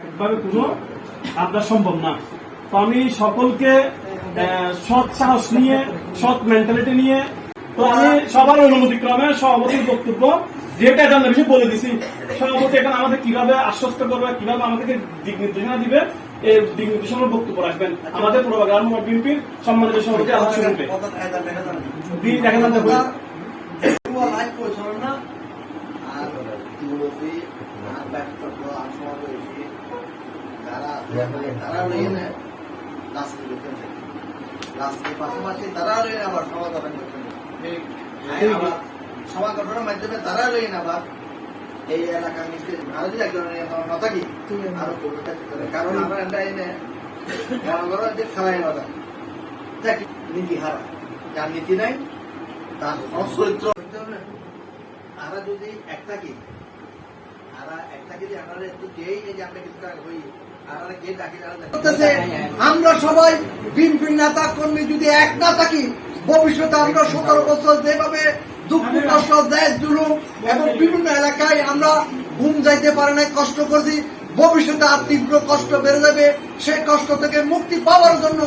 কোনো আপনার সম্ভব না। তো আমি সকলকে সৎ সাহস নিয়ে সৎ মেন্টালিটি নিয়ে তো আমি সবার অনুমতি ক্রমে সভাপতির বক্তব্য যেটা জানলে বেশি বলে দিছি। সভাপতি এখন আমাদের কীভাবে আশ্বস্ত করবে কীভাবে আমাদেরকে দিক নির্দেশনা দিবে এই দিক নির্দেশনার বক্তব্য রাখবেন। আমাদের বিএনপির সম্মানিত সভাপতি শুনবে দেখা যান দেখুন আর মুরব্বী আর আর যারা আছে তারা রয়ে নেয় রাস্তায় করতেন রাস্তার পাশাপাশি তারা রয়ে আবার সভা গঠনের মাধ্যমে তারা রয়ে আবার এই এলাকার নিচে আরও যদি না থাকি আরও করতে থাকতে পারে। কারণ আমরা এটা এনে মনে যে খেলায় না দেখ নীতি হারা। যার নীতি নাই তার অচরিত্র। তারা যদি একটা কি আমরা সবাই বিএনপি নেতা কর্মী যদি এক না থাকি ভবিষ্যতে আমরা সতেরো বছর যেভাবে দুঃখ কষ্ট দেয় জুলুম এবং বিভিন্ন এলাকায় আমরা ঘুম যাইতে পারে নাই কষ্ট করছি ভবিষ্যতে আর তীব্র কষ্ট বেড়ে যাবে। সেই কষ্ট থেকে মুক্তি পাওয়ার জন্য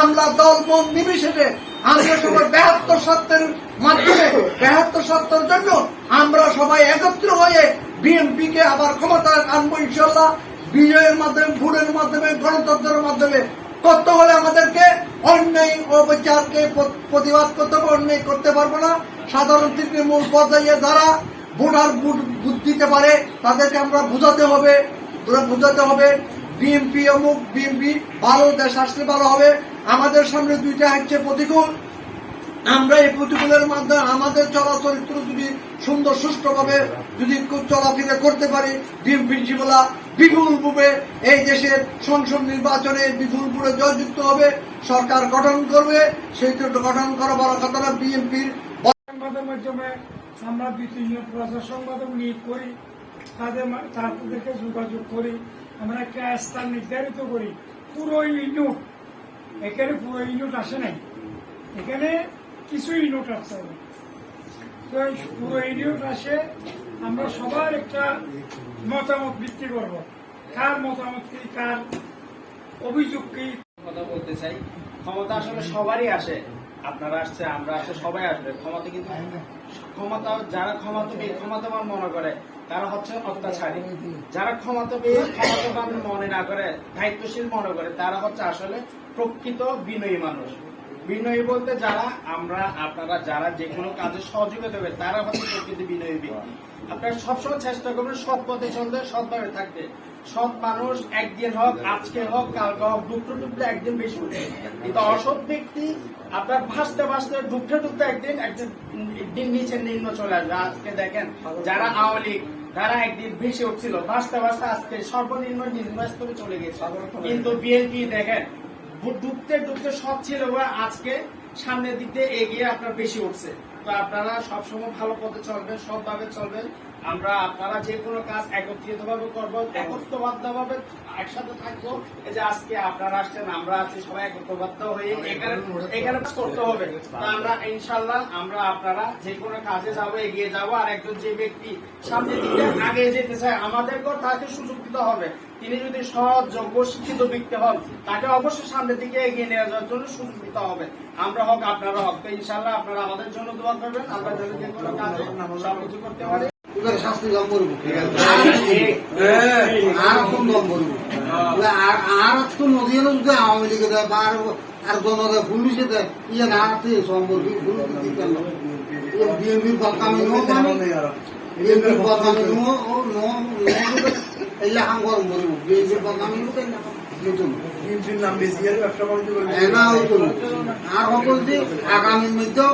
আমরা দল মন নির্বিশেষে আমরা সবাই বেহাত্তর সত্ত্বের মাধ্যমে বেহাত্তর সত্তর জন্য আমরা সবাই একত্র হয়ে বিএনপি কে আবার ক্ষমতায় আনব ইনশাল্লাহ। বিজয়ের মাধ্যমে, ভোটের মাধ্যমে, গণতন্ত্রের মাধ্যমে। করতে হলে আমাদেরকে অন্যায় অবিচারকে প্রতিবাদ করতে হবে, অন্যায় করতে পারব না। সাধারণ তৃণমূল পর্যায়ে যারা ভোটার ভোট ভোট দিতে পারে, তাদেরকে আমরা বুঝাতে হবে বুঝাতে হবে। বিএনপি অমুক, বিএনপি ভালো, দেশ আসলে ভালো হবে। আমাদের সামনে দুইটা হচ্ছে প্রতিকূল। আমরা এই প্রতিকূলের মাধ্যমে আমাদের চলাচরিত্র যদি সুন্দর সুষ্ঠুভাবে যদি চলাফেরা করতে পারি বিএনপি জীবলা বিপুল ভাবে এই দেশের সংসদ নির্বাচনে বিপুল জয়যুক্ত হবে, সরকার গঠন করবে, সেই গঠন করা বড় কথা না বিএনপির সংবাদের মাধ্যমে আমরা তিনজন প্রচার সংবাদক নিয়োগ করি তাদের তাদেরকে যোগাযোগ করি, আমরা একটা স্থান নির্ধারিত করি। পুরো ইউনিট, এখানে পুরো ইউনিট আসে নাই। এখানে কিছু ইউনিট আসতে হবে তো এই পুরো ইউনিট আসে, আমরা সবার একটা মতামত ভিত্তি করব। কার মতামত কি, কার অভিযোগ কি? কথা বলতে চাই, ক্ষমতা আসলে সবারই আসে। আপনারা আসছে, আমরা আসছে সবাই আসবে। ক্ষমতা কিন্তু ক্ষমতা, যারা ক্ষমতা পেয়ে ক্ষমতাবান মনে করে, তারা হচ্ছে অত্যাচারী। যারা ক্ষমতা পেয়ে ক্ষমতাবান মনে না করে, দায়িত্বশীল মনে করে, তারা হচ্ছে আসলে প্রকৃত বিনয়ী মানুষ। বিনয়ী বলতে যারা আমরা, আপনারা যারা যে কোনো কাজে সহযোগিতা দেবে তারা হচ্ছে প্রকৃত বিনয়ী ব্যক্তি। আপনারা সবসময় চেষ্টা করবেন সৎ পথে চলতে সৎভাবে থাকতে। সৎ মানুষ একদিন হোক, আজকে হোক, কালকে হোক ডুবতে ডুবতে একদিন বেশি উঠে কিন্তু অসৎ ব্যক্তি আপনার ভাসতে ভাসতে ডুবতে ডুবতে একদিন একদিন নিচে নিম্ন চলে আসবে। আজকে দেখেন, যারা আওয়ামী লীগ, তারা একদিন ভেসে উঠছিল। ভাসতে ভাসতে আজকে সর্বনিম্ন নিম্ন স্তরে চলে গেছে। কিন্তু বিএনপি দেখেন ডুবতে ডুবতে সব ছিল বলে আজকে সামনের দিক দিয়ে এগিয়ে আপনার বেশি উঠছে। তো আপনারা সবসময় ভালো পথে চলবেন, সৎভাবে চলবেন। আমরা আপনারা যে কোনো কাজ একত্রিত ভাবে করব একত্রবদ্ধ ভাবে একসাথে থাকব। এই যে আজকে আপনারা আসছেন, আমরা আছি সবাই একত্রবদ্ধ হয়ে এখানে এখানে করতে হবে। আমরা ইনশাল্লাহ আমরা আপনারা যে কোনো কাজে যাব, এগিয়ে যাব। আর একজন যে ব্যক্তি সামনের দিকে আগে যেতে চায় আমাদেরকেও তাকে সুযোগ দিতে হবে। তিনি যদি সৎ, যোগ্য, শিক্ষিত ব্যক্তি হন, তাকে অবশ্যই সামনের দিকে এগিয়ে নিয়ে যাওয়ার জন্য সুযোগ দিতে হবে। আমরা হোক, আপনারা হোক। তো ইনশাল্লাহ আপনারা আমাদের জন্য দোয়া করবেন আমরা যেন যে কোনো কাজে সবকিছু করতে পারি শাস্তি লাভ করব আর কোন দম করব আর আর তো নদী যদি আওয়ামী লীগে দেয় বা আর আর জনতা পুলিশে দেয় ইয়ে না আছে সম্পর্ক পুলিশ দিতে বিএনপির বদনামি নো মানে? বিএনপির বদনামি নো নো এলে হাং গরম করব বিএনপির বদনামি নো তাই না বিএনপির নাম বেশি ব্যবসা বাণিজ্য এনা হইতো আর সকল যে আগামীর মধ্যে